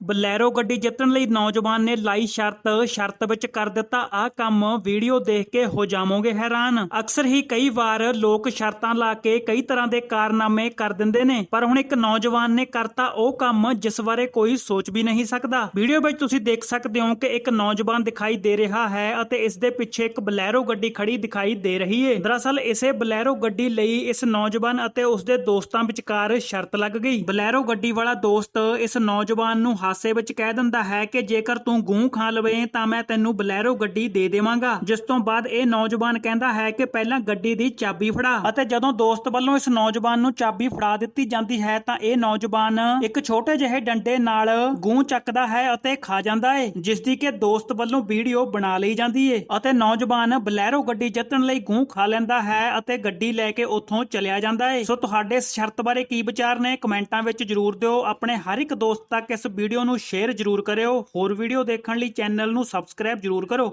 Bolero ਗੱਡੀ ਜਿੱਤਣ ਲਈ ਨੌਜਵਾਨ ਨੇ ਲਾਈ ਸ਼ਰਤ ਸ਼ਰਤ ਵਿੱਚ ਕਰ ਦਿੱਤਾ ਆ ਕੰਮ। ਵੀਡੀਓ ਦੇਖ ਕੇ ਹੋ ਜਾਵੋਗੇ ਹੈਰਾਨ। ਅਕਸਰ ਹੀ ਕਈ ਵਾਰ ਲੋਕ ਸ਼ਰਤਾਂ ਲਾ ਕੇ ਕਈ ਤਰ੍ਹਾਂ ਦੇ ਕਾਰਨਾਮੇ ਕਰ ਦਿੰਦੇ ਨੇ, ਪਰ ਹੁਣ ਇੱਕ ਨੌਜਵਾਨ ਨੇ ਕਰਤਾ ਉਹ ਕੰਮ ਜਿਸ ਬਾਰੇ ਕੋਈ ਸੋਚ ਵੀ ਨਹੀਂ ਸਕਦਾ। ਵੀਡੀਓ ਵਿੱਚ ਤੁਸੀਂ ਦੇਖ ਸਕਦੇ ਹੋ ਕਿ ਇੱਕ ਨੌਜਵਾਨ ਦਿਖਾਈ ਦੇ ਰਿਹਾ ਹੈ ਅਤੇ ਇਸ ਦੇ ਪਿੱਛੇ ਇੱਕ ਬਲੈਰੋ ਗੱਡੀ ਖੜੀ ਦਿਖਾਈ ਦੇ ਰਹੀ ਹੈ ਦਰਅਸਲ ਇਸੇ ਬਲੈਰੋ ਗੱਡੀ ਲਈ ਇਸ ਨੌਜਵਾਨ ਅਤੇ ਉਸ ਦੇ ਦੋਸਤਾਂ ਵਿਚਕਾਰ ਸ਼ਰਤ ਲੱਗ ਗਈ। ਬਲੈਰੋ ਗੱਡੀ ਵਾਲਾ ਦੋਸਤ ਇਸ ਨੌਜਵਾਨ ਨੂੰ ਹਾਸੇ ਵਿੱਚ ਕਹਿ ਦਿੰਦਾ ਹੈ ਕਿ ਜੇਕਰ ਤੂੰ ਗੂੰ ਖਾ ਲਵੇਂ ਤਾਂ ਮੈਂ ਤੈਨੂੰ ਬਲੈਰੋ ਗੱਡੀ ਦੇ ਦੇਵਾਂਗਾ। ਜਿਸ ਤੋਂ ਬਾਅਦ ਇਹ ਨੌਜਵਾਨ ਕਹਿੰਦਾ ਹੈ ਕਿ ਪਹਿਲਾਂ ਗੱਡੀ ਦੀ ਚਾਬੀ ਫੜਾ ਅਤੇ ਜਦੋਂ ਦੋਸਤ ਵੱਲੋਂ ਇਸ ਨੌਜਵਾਨ ਨੂੰ ਚਾਬੀ ਫੜਾ ਦਿੱਤੀ ਜਾਂਦੀ ਹੈ ਤਾਂ ਇਹ ਨੌਜਵਾਨ ਇੱਕ ਛੋਟੇ ਜਿਹੇ ਡੰਡੇ ਨਾਲ ਗੂੰ ਚੱਕਦਾ ਹੈ ਅਤੇ ਖਾ ਜਾਂਦਾ ਹੈ ਜਿਸ ਦੀ ਕਿ ਦੋਸਤ ਵੱਲੋਂ ਵੀਡੀਓ ਬਣਾ ਲਈ ਜਾਂਦੀ ਹੈ ਅਤੇ ਨੌਜਵਾਨ ਬਲੈਰੋ ਗੱਡੀ ਜਿੱਤਣ ਲਈ ਗੂੰ ਖਾ ਲੈਂਦਾ ਹੈ ਅਤੇ ਗੱਡੀ ਲੈ ਕੇ ਉੱਥੋਂ ਚਲਿਆ ਜਾਂਦਾ ਹੈ ਸੋ ਤੁਹਾਡੇ ਇਸ ਸ਼ਰਤ ਬਾਰੇ ਕੀ ਵਿਚਾਰ ਨੇ? ਕਮੈਂਟਾਂ ਵਿੱਚ ਜਰੂਰ ਦਿਓ। ਆਪਣੇ ਹਰ ਇੱਕ ਦੋਸਤ ਤੱਕ ਇਸ ਵੀਡੀਓ ਨੂੰ ਸ਼ੇਅਰ ਜਰੂਰ ਕਰਿਓ ਹੋਰ ਵੀਡੀਓ ਦੇਖਣ ਲਈ ਚੈਨਲ ਨੂੰ ਸਬਸਕ੍ਰਾਈਬ ਜਰੂਰ ਕਰੋ।